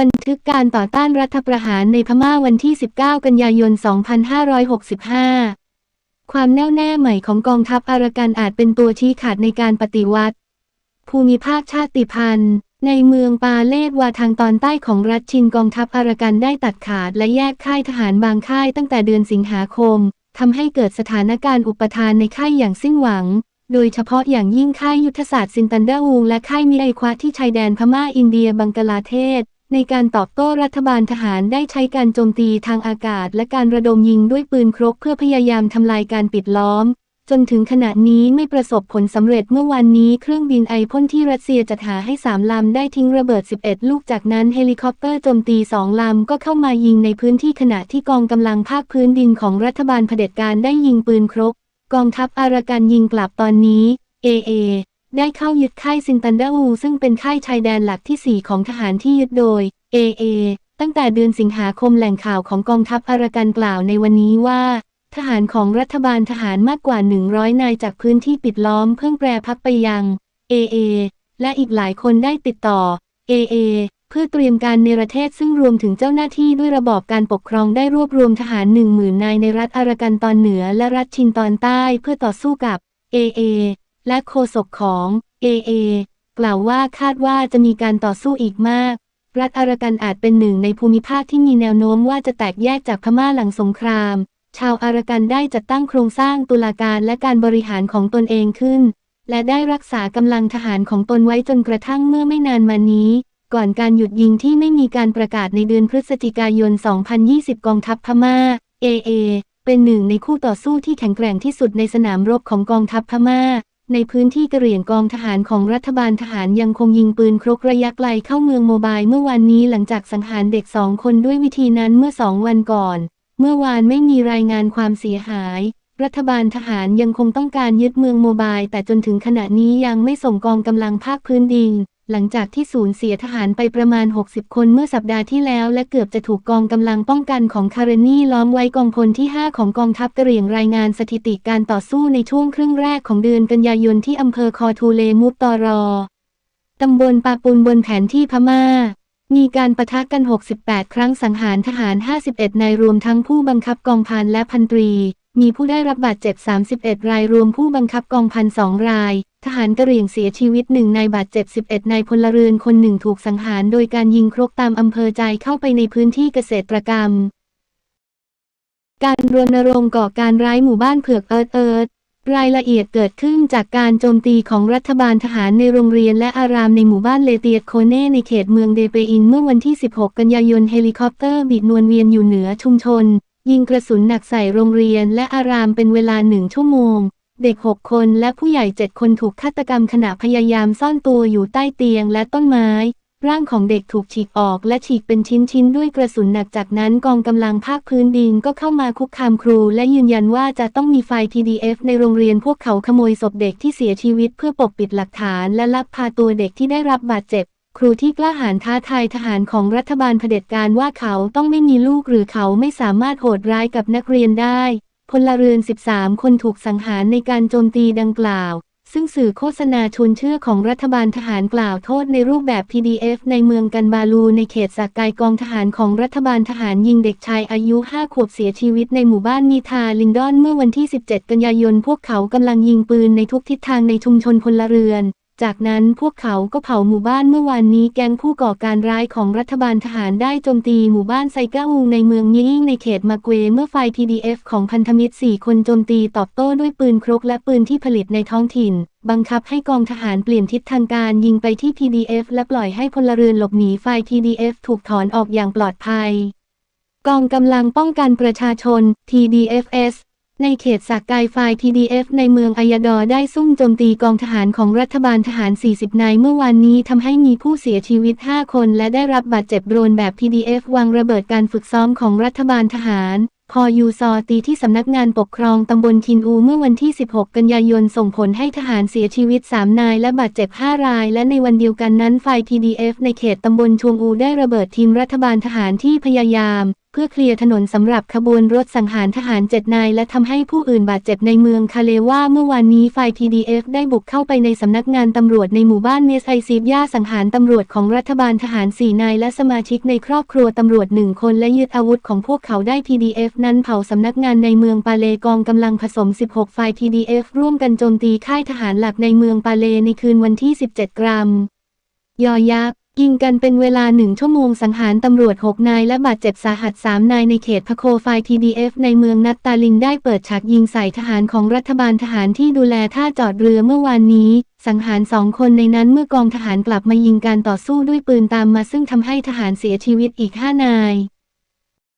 บันทึกการต่อต้านรัฐประหารในพม่าวันที่ 19 กันยายน 2565 ความแน่วแน่ใหม่ของกองทัพอารากันอาจเป็นตัวชี้ขาดในการปฏิวัติ ภูมิภาคชาติพันธุ์ ในเมืองปาเลตวาทางตอนใต้ของรัฐชินกองทัพอารากันได้ตัดขาดและแยกค่ายทหารบางค่ายตั้งแต่เดือนสิงหาคมทำให้เกิดสถานการณ์อุปทานในค่ายอย่างสิ้นหวังโดยเฉพาะอย่างยิ่งค่ายยุทธศาสตร์ซินตันเดอร์อูและค่ายมิไอควะที่ชายแดนพม่าอินเดียบังกลาเทศ ในการตอบโต้รัฐบาลทหารได้ใช้การโจมตีทางอากาศ และการระดมยิงด้วยปืนครกเพื่อพยายามทำลายการปิดล้อม จนถึงขณะนี้ไม่ประสบผลสำเร็จเมื่อวานนี้เครื่องบินไอพ่นที่รัสเซียจัดหาให้สามลำได้ทิ้งระเบิด 11 ลูกจากนั้นเฮลิคอปเตอร์โจมตีสองลำก็เข้ามายิงในพื้นที่ขณะที่กองกำลังภาคพื้นดินของรัฐบาลเผด็จการได้ยิงปืนครก กองทัพอารากันยิงกลับตอนนี้ AA ได้เข้ายึดค่ายซินตันดอร์อูซึ่งเป็นค่ายชายแดนหลักที่ 4 ของทหารที่ยึดโดย AA ตั้งแต่เดือนสิงหาคมแหล่งข่าวของกองทัพอารากันกล่าวในวันนี้ว่า ทหารของรัฐบาลทหารมากกว่า 100 นายจากพื้นที่ปิดล้อมเพิ่งแปรพักไปยัง AA และอีกหลายคนได้ติดต่อ AA เพื่อเตรียมการในประเทศซึ่งรวมถึงเจ้าหน้าที่ด้วยระบอบการปกครองได้รวบรวมทหาร10,000นายในรัฐอารากันตอนเหนือและรัฐชินตอนใต้เพื่อต่อสู้กับ AA และโฆษกของ AA กล่าวว่าคาดว่าจะมีการต่อสู้อีกมาก รัฐอารากันอาจเป็นหนึ่งในภูมิภาคที่มีแนวโน้มว่าจะแตกแยกจากพม่าหลังสงคราม ชาวอารากันได้จัดตั้งโครงสร้างตุลาการและการบริหารของตนเองขึ้น และได้รักษากำลังทหารของตนไว้จนกระทั่งเมื่อไม่นานมานี้ ก่อนการหยุดยิงที่ไม่มีการประกาศในเดือนพฤศจิกายน 2020 กองทัพพม่า AA เป็นหนึ่งในคู่ต่อสู้ที่แข็งแกร่งที่สุดในสนามรบของกองทัพพม่า ในพื้นที่กระเหรี่ยงกองทหารของรัฐบาลทหารยังคงยิงปืนครกระยะไกลเข้าเมืองโมบายเมื่อวานนี้หลังจากสังหารเด็กสองคนด้วยวิธีนั้นเมื่อสองวันก่อน เมื่อวานไม่มีรายงานความเสียหาย รัฐบาลทหารยังคงต้องการยึดเมืองโมบายแต่จนถึงขณะนี้ยังไม่ส่งกองกำลังภาคพื้นดิน หลังจากที่สูญเสียทหารไปประมาณ 60 คนเมื่อสัปดาห์ที่แล้วและเกือบจะถูกกองกำลังป้องกันของคาเรนีล้อมไว้กองพลที่ 5 ของกองทัพกระเหรี่ยงรายงานสถิติการต่อสู้ในช่วงครึ่งแรกของเดือนกันยายนที่อำเภอคอทูเลมุตตอรอ ตำบลปาปุนบนแผนที่พม่า มีการประทะกัน 68 ครั้งสังหารทหาร 51 นายรวมทั้งผู้บังคับกองพันและพันตรี มีผู้ได้รับบาดเจ็บ 31 รายรวมผู้บังคับกองพันสองราย ทหารกระเหรี่ยงเสียชีวิตหนึ่งนายบาดเจ็บ 11 นายพลเรือนคนหนึ่งถูกสังหารโดยการยิงครกตามอำเภอใจเข้าไปในพื้นที่เกษตรกรรม การรณรงค์ก่อการร้ายหมู่บ้านเผือกเอิร์ดเอิร์ดรายละเอียดเกิดขึ้นจากการโจมตีของรัฐบาลทหารในโรงเรียนและอารามในหมู่บ้านเลเตียดโคเน่ในเขตเมืองเดเปอินเมื่อวันที่ 16 กันยายนเฮลิคอปเตอร์บิดนวลเวียนอยู่เหนือชุมชน ยิงกระสุนหนักใส่โรงเรียนและอารามเป็นเวลาหนึ่งชั่วโมง เด็ก 6 คนและผู้ใหญ่ 7 คนถูกฆาตกรรมขณะพยายามซ่อนตัวอยู่ใต้เตียงและต้นไม้ ร่างของเด็กถูกฉีกออกและฉีกเป็นชิ้นๆ ด้วยกระสุนหนักจากนั้นกองกำลังภาคพื้นดินก็เข้ามาคุกคามครู และยืนยันว่าจะต้องมีไฟ PDF ในโรงเรียนพวกเขาขโมยศพเด็กที่เสียชีวิตเพื่อปกปิดหลักฐานและลักพาตัวเด็กที่ได้รับบาดเจ็บ ครูที่กล้าหาญท้าทายทหารของรัฐบาลเผด็จการว่าเขาต้องไม่มีลูกหรือเขาไม่สามารถโหดร้ายกับนักเรียนได้ พลเรือน 13 คนถูกสังหารในการโจมตีดังกล่าว ซึ่งสื่อโฆษณาชวนเชื่อของรัฐบาลทหารกล่าวโทษในรูปแบบ PDF ในเมืองกันบาลูในเขตสักไกกองทหารของรัฐบาลทหารยิงเด็กชายอายุ 5 ขวบเสียชีวิตในหมู่บ้านมีทาลินดอนเมื่อวันที่ 17 กันยายนพวกเขากำลังยิงปืนในทุกทิศทางในชุมชนพลเรือน จากนั้นพวกเขาก็เผาหมู่บ้านเมื่อวานนี้แกงผู้ก่อการร้ายของรัฐบาลทหารได้โจมตีหมู่บ้านไซก้าอูในเมืองยิ่งในเขตมาเกวเมื่อไฟ PDF ของพันธมิตร 4 คนโจมตีตอบโต้ด้วยปืนครกและปืนที่ผลิตในท้องถิ่น บังคับให้กองทหารเปลี่ยนทิศทางการยิงไปที่ PDF และปล่อยให้พลเรือนหลบหนีไฟ PDF ถูกถอนออกอย่างปลอดภัย กองกำลังป้องกันประชาชน TDFS ในเขตสักไกไฟล์ PDF ในเมืองอายาดอได้ซุ่มโจมตีกองทหารของรัฐบาลทหาร 40 นายเมื่อวานนี้ทำให้มีผู้เสียชีวิต 5 คนและได้รับบาดเจ็บโดรนแบบ PDF วางระเบิดการฝึกซ้อมของรัฐบาลทหารพอยูซอตีที่สำนักงานปกครองตำบลคินอูเมื่อวันที่ 16 กันยายนส่งผลให้ทหารเสียชีวิต 3 นายและบาดเจ็บ 5 ราย และในวันเดียวกันนั้นไฟล์ PDF ในเขตตำบลชวงอูได้ระเบิดทีมรัฐบาลทหารที่พยายาม เพื่อเคลียร์ถนนสำหรับขบวนรถสังหารทหารเจ็ดนาย และทำให้ผู้อื่นบาดเจ็บในเมืองคาเลว่าเมื่อวานนี้ฝ่าย PDF ได้บุกเข้าไปในสำนักงานตำรวจในหมู่บ้านเมสไอซีบยาสังหารตำรวจของรัฐบาลทหารสี่นาย และสมาชิกในครอบครัวตำรวจหนึ่งคนและยึดอาวุธของพวกเขาได้ PDF นั้นเผาสำนักงานในเมืองปาเลกองกำลังผสม 16 ฝ่าย PDF ร่วมกันโจมตีค่ายทหารหลักในเมืองปาเลในคืนวันที่ 17 กรัมยอยักษ ยิงกันเป็นเวลาหนึ่งชั่วโมงสังหารตำรวจ 6 นายและบาดเจ็บสาหัส 3 นายในเขตพะโคไฟทีดีเอฟในเมืองนัตตาลินได้เปิดฉากยิงใส่ทหารของรัฐบาลทหารที่ดูแลท่าจอดเรือเมื่อวานนี้ สังหารสองคนในนั้นเมื่อกองทหารกลับมายิงการต่อสู้ด้วยปืนตามมาซึ่งทำให้ทหารเสียชีวิตอีก 5 นาย